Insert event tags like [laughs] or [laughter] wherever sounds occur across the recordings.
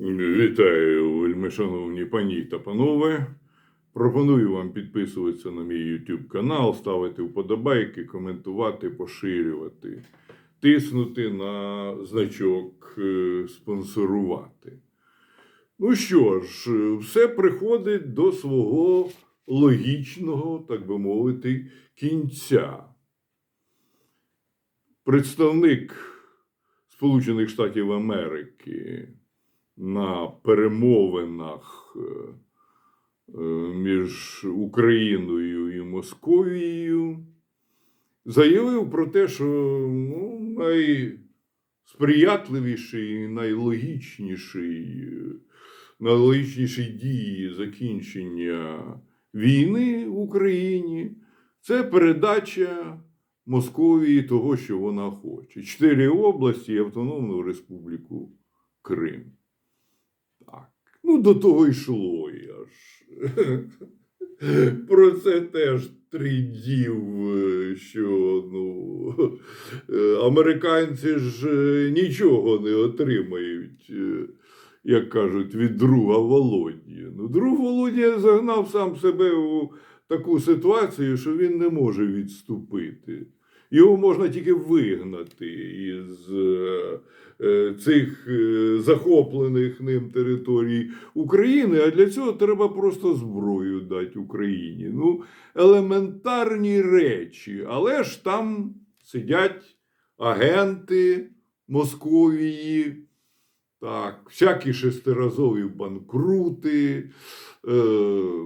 Вітаю, вельмишановні пані та панове. Пропоную вам підписуватися на мій YouTube канал, ставити вподобайки, коментувати, поширювати, тиснути на значок е, спонсорувати. Ну що ж, е, все приходить до свого логічного, так би мовити, кінця. Представник Сполучених Штатів Америки на перемовинах е, е, між Україною і Московією заявив про те, що ну, найсприятливіший, найлогічніший, е, найлогічніші дії закінчення війни в Україні це передача Московії того, що вона хоче. Чотири області і Автономну Республіку Крим. Ну, до того йшло я ж. Про це теж тридів, е, що ну, американці ж е, нічого не отримають, е, як кажуть, від друга Володі. Ну, друг Володя загнав сам себе у таку ситуацію, що він не може відступити. Його можна тільки вигнати із е, е, цих е, захоплених ним територій України, а для цього треба просто зброю дати Україні. Ну, елементарні речі, але ж там сидять агенти Московії, так, всякі шестиразові банкрути, е,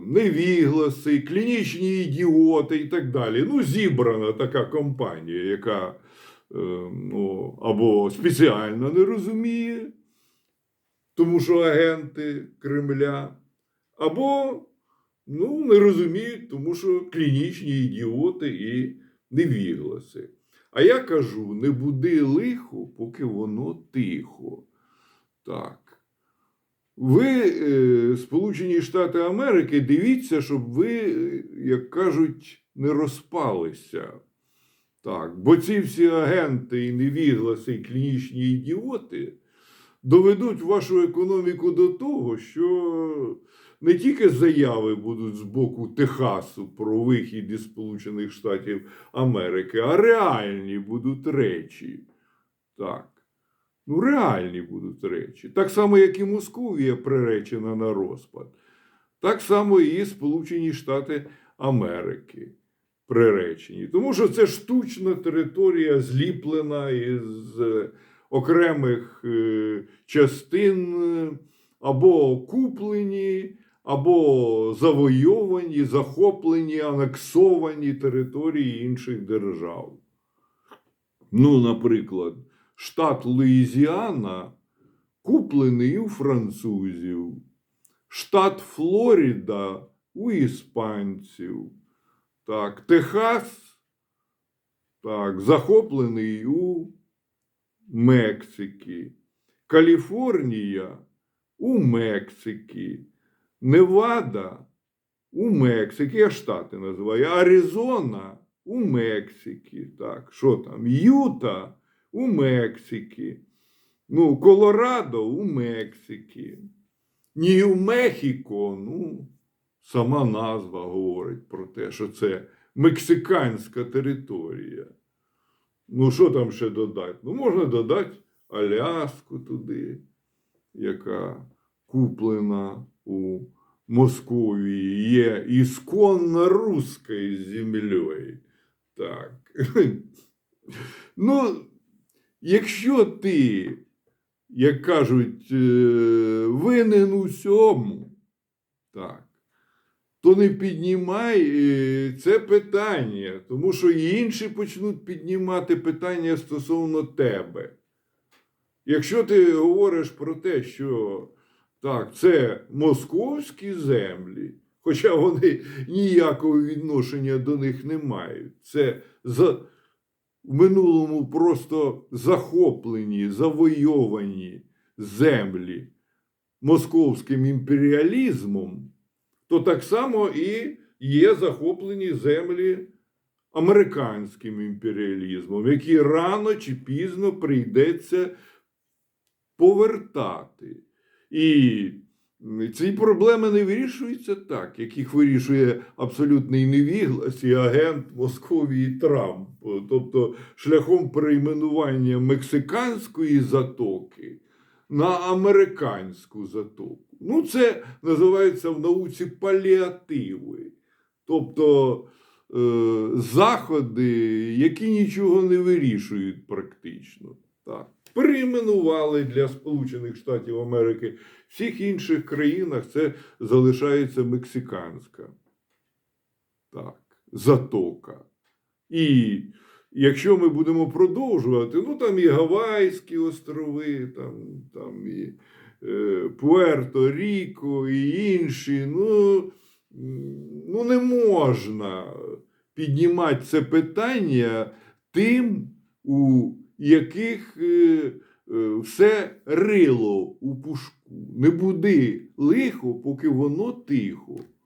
невігласи, клінічні ідіоти і так далі. Ну, зібрана така компанія, яка е, ну, або спеціально не розуміє, тому що агенти Кремля, або ну, не розуміють, тому що клінічні ідіоти і невігласи. А я кажу: не буди лихо, поки воно тихо. Так. Ви, е, Сполучені Штати Америки, дивіться, щоб ви, е, як кажуть, не розпалися. Так. Бо ці всі агенти і невігласи, і клінічні ідіоти доведуть вашу економіку до того, що не тільки заяви будуть з боку Техасу про вихід із Сполучених Штатів Америки, а реальні будуть речі. Так. Ну, реальні будуть речі. Так само, як і Московія приречена на розпад, так само і Сполучені Штати Америки приречені. Тому що це штучна територія, зліплена із е, окремих е, частин, або куплені, або завойовані, захоплені, анексовані території інших держав. Ну, наприклад, штат Луїзіана куплений у французів, штат Флоріда у іспанців, так, Техас так, захоплений у Мексики, Каліфорнія у Мексики, Невада у Мексики, я штати називаю, Аризона у Мексики, так, що там, Юта у Мексики, ну, Колорадо у Мексики, Нью-Мехіко, ну, сама назва говорить про те, що це мексиканська територія. Ну, що там ще додати? Ну, можна додати Аляску туди, яка куплена у Московії, є ісконно руською землею. Так. [laughs] Ну, якщо ти, як кажуть, е, винен усьому, так, то не піднімай е, це питання, тому що інші почнуть піднімати питання стосовно тебе. Якщо ти говориш про те, що так, це московські землі, хоча вони ніякого відношення до них не мають, це за, в минулому просто захоплені, завойовані землі московським імперіалізмом, то так само і є захоплені землі американським імперіалізмом, які рано чи пізно прийдеться повертати. І ці проблеми не вирішуються так, як їх вирішує абсолютний невіглас і агент Московії Трамп. Тобто шляхом перейменування мексиканської затоки на американську затоку. Ну, це називається в науці паліативи. Тобто е, заходи, які нічого не вирішують практично. Так. Перейменували для Сполучених Штатів Америки. В всіх інших країнах це залишається мексиканська. Так, затока. І якщо ми будемо продовжувати, ну там і Гавайські острови, там, там і е, Пуерто-Ріко, і інші. Ну, ну не можна піднімати це питання тим, у яких е, е, все рило у пушку. Не буди лихо, поки воно тихо.